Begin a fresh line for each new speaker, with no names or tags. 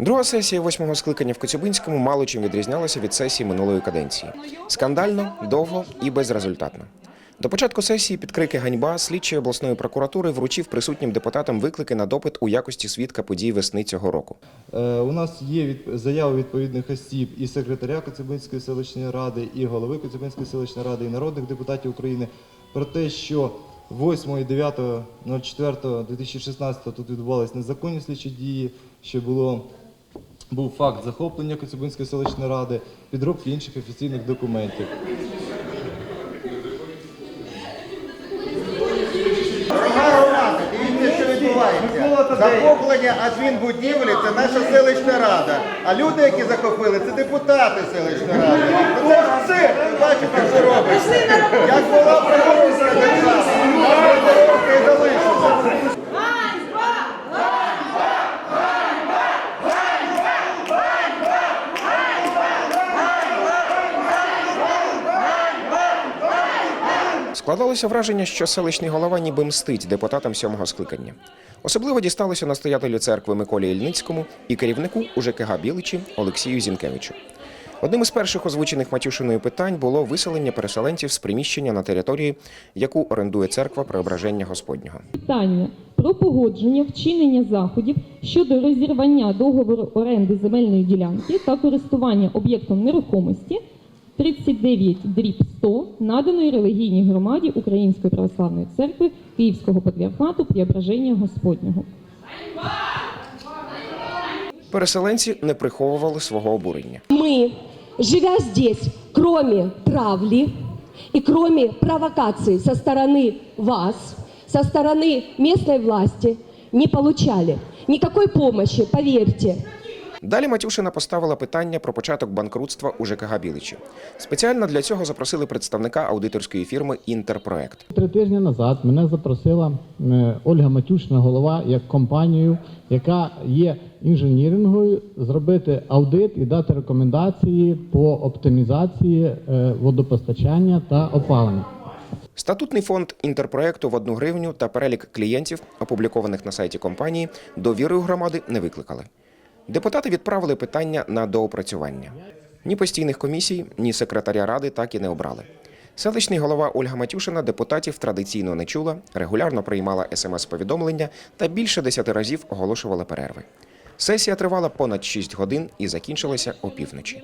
Друга сесія восьмого скликання в Коцюбинському мало чим відрізнялася від сесії минулої каденції. Скандально, довго і безрезультатно. До початку сесії під крики ганьба слідчий обласної прокуратури вручив присутнім депутатам виклики на допит у якості свідка подій весни цього року.
Е, У нас є заяви відповідних осіб і секретаря Коцюбинської селищної ради, і голови Коцюбинської селищної ради, і народних депутатів України про те, що 8 і 9.04.2016 тут відбувалися незаконні слідчі дії, що було був факт захоплення Коцюбинської селищної ради, підробки інших офіційних документів.
Захоплення адмінбудівлі це наша селищна рада. А люди, які захопили, це депутати селищної ради. Ну, Це ж цирк, ви бачите, що робиться. Як була прокурорська держава, так прокурорська і залишиться.
Складалося враження, що селищний голова ніби мстить депутатам сьомого скликання. Особливо дісталося настоятелю церкви Миколі Ільницькому і керівнику УЖКГ Біличі Олексію Зінкевичу. Одним із перших озвучених Матюшиною питань було виселення переселенців з приміщення на території, яку орендує церква Преображення Господнього.
Питання про погодження вчинення заходів щодо розірвання договору оренди земельної ділянки та користування об'єктом нерухомості 39 дріб 100 наданої релігійній громаді Української православної церкви Київського патріархату Преображення Господнього.
Переселенці не приховували свого обурення.
Мы, живя здесь, кроме травли и кроме провокаций со стороны вас, со стороны местной власти, не получали никакой помощи, поверьте.
Далі Матюшина поставила питання про початок банкрутства у ЖКГ Біличі. Спеціально для цього запросили представника аудиторської фірми Інтерпроект.
Три тижні назад мене запросила е, Ольга Матюшна, голова як компанію, яка є інженіринговою, зробити аудит і дати рекомендації по оптимізації е, водопостачання та опалення.
Статутний фонд інтерпроекту в одну гривню та перелік клієнтів, опублікованих на сайті компанії, довіри у громади не викликали. Депутати відправили питання на доопрацювання. Ні постійних комісій, ні секретаря ради так і не обрали. Селищний голова Ольга Матюшина депутатів традиційно не чула, регулярно приймала смс-повідомлення та більше десяти разів оголошувала перерви. Сесія тривала понад 6 годин і закінчилася опівночі.